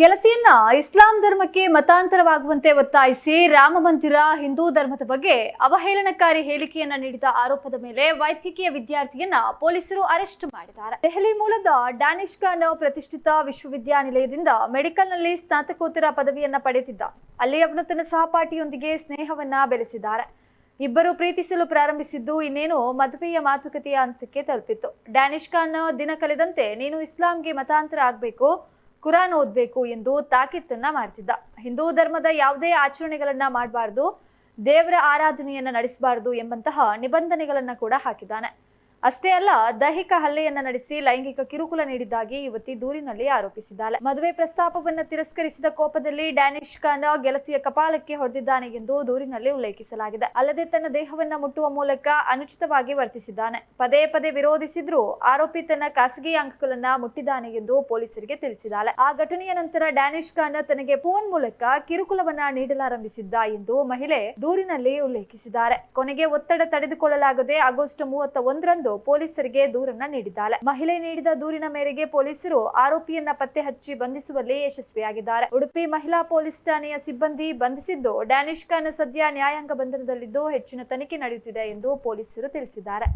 ಗೆಳತಿಯನ್ನ ಇಸ್ಲಾಂ ಧರ್ಮಕ್ಕೆ ಮತಾಂತರವಾಗುವಂತೆ ಒತ್ತಾಯಿಸಿ ರಾಮ ಮಂದಿರ, ಹಿಂದೂ ಧರ್ಮದ ಬಗ್ಗೆ ಅವಹೇಳನಕಾರಿ ಹೇಳಿಕೆಯನ್ನ ನೀಡಿದ ಆರೋಪದ ಮೇಲೆ ವೈದ್ಯಕೀಯ ವಿದ್ಯಾರ್ಥಿಯನ್ನ ಪೊಲೀಸರು ಅರೆಸ್ಟ್ ಮಾಡಿದ್ದಾರೆ. ದೆಹಲಿ ಮೂಲದ ಡ್ಯಾನಿಶ್ ಖಾನ್ ಪ್ರತಿಷ್ಠಿತ ವಿಶ್ವವಿದ್ಯಾನಿಲಯದಿಂದ ಮೆಡಿಕಲ್ನಲ್ಲಿ ಸ್ನಾತಕೋತ್ತರ ಪದವಿಯನ್ನ ಪಡೆದಿದ್ದ. ಅಲ್ಲಿ ಅವನು ತನ್ನ ಸಹಪಾಠಿಯೊಂದಿಗೆ ಸ್ನೇಹವನ್ನ ಬೆಳೆಸಿದ್ದಾರೆ. ಇಬ್ಬರು ಪ್ರೀತಿಸಲು ಪ್ರಾರಂಭಿಸಿದ್ದು ಇನ್ನೇನು ಮದುವೆಯ ಮಾತುಕತೆಯ ಹಂತಕ್ಕೆ ತಲುಪಿತ್ತು. ಡ್ಯಾನಿಶ್ ಖಾನ್ ದಿನ ಕಳೆದಂತೆ, ನೀನು ಇಸ್ಲಾಂಗೆ ಮತಾಂತರ ಆಗಬೇಕು ಕುರಾನ್ ಓದಬೇಕು ಎಂದು ತಾಕೀತನ್ನ ಮಾಡ್ತಿದ್ದ. ಹಿಂದೂ ಧರ್ಮದ ಯಾವುದೇ ಆಚರಣೆಗಳನ್ನ ಮಾಡಬಾರ್ದು, ದೇವರ ಆರಾಧನೆಯನ್ನ ನಡೆಸಬಾರದು ಎಂಬಂತಹ ನಿಬಂಧನೆಗಳನ್ನ ಕೂಡ ಹಾಕಿದ್ದಾನೆ. ಅಷ್ಟೇ ಅಲ್ಲ, ದೈಹಿಕ ಹಲ್ಲೆಯನ್ನ ನಡೆಸಿ ಲೈಂಗಿಕ ಕಿರುಕುಳ ನೀಡಿದ್ದಾಗಿ ಯುವತಿ ದೂರಿನಲ್ಲಿ ಆರೋಪಿಸಿದ್ದಾಳೆ. ಮದುವೆ ಪ್ರಸ್ತಾಪವನ್ನು ತಿರಸ್ಕರಿಸಿದ ಕೋಪದಲ್ಲಿ ಡ್ಯಾನಿಶ್ ಖಾನ್ ಗೆಳತಿಯ ಕಪಾಲಕ್ಕೆ ಹೊಡೆದಿದ್ದಾನೆ ಎಂದು ದೂರಿನಲ್ಲಿ ಉಲ್ಲೇಖಿಸಲಾಗಿದೆ. ಅಲ್ಲದೆ ತನ್ನ ದೇಹವನ್ನ ಮುಟ್ಟುವ ಮೂಲಕ ಅನುಚಿತವಾಗಿ ವರ್ತಿಸಿದ್ದಾನೆ. ಪದೇ ಪದೇ ವಿರೋಧಿಸಿದ್ರೂ ಆರೋಪಿ ತನ್ನ ಖಾಸಗಿ ಅಂಕಗಳನ್ನ ಮುಟ್ಟಿದ್ದಾನೆ ಎಂದು ಪೊಲೀಸರಿಗೆ ತಿಳಿಸಿದ್ದಾಳೆ. ಆ ಘಟನೆಯ ನಂತರ ಡ್ಯಾನಿಶ್ ಖಾನ್ ತನಗೆ ಫೋನ್ ಮೂಲಕ ಕಿರುಕುಳವನ್ನ ನೀಡಲಾರಂಭಿಸಿದ್ದ ಎಂದು ಮಹಿಳೆ ದೂರಿನಲ್ಲಿ ಉಲ್ಲೇಖಿಸಿದ್ದಾರೆ. ಕೊನೆಗೆ ಒತ್ತಡ ತಡೆದುಕೊಳ್ಳಲಾಗದೆ ಆಗಸ್ಟ್ ಮೂವತ್ತ ಒಂದರಂದು ಪೊಲೀಸರಿಗೆ ದೂರನ್ನ ನೀಡಿದ್ದಾಳೆ. ಮಹಿಳೆ ನೀಡಿದ ದೂರಿನ ಮೇರೆಗೆ ಪೊಲೀಸರು ಆರೋಪಿಯನ್ನ ಪತ್ತೆ ಹಚ್ಚಿ ಬಂಧಿಸುವಲ್ಲಿ ಯಶಸ್ವಿಯಾಗಿದ್ದಾರೆ. ಉಡುಪಿ ಮಹಿಳಾ ಪೊಲೀಸ್ ಠಾಣೆಯ ಸಿಬ್ಬಂದಿ ಬಂಧಿಸಿದ್ದು ಡ್ಯಾನಿಶ್ ಖಾನ್ ಸದ್ಯ ನ್ಯಾಯಾಂಗ ಬಂಧನದಲ್ಲಿದ್ದು ಹೆಚ್ಚಿನ ತನಿಖೆ ನಡೆಯುತ್ತಿದೆ ಎಂದು ಪೊಲೀಸರು ತಿಳಿಸಿದ್ದಾರೆ.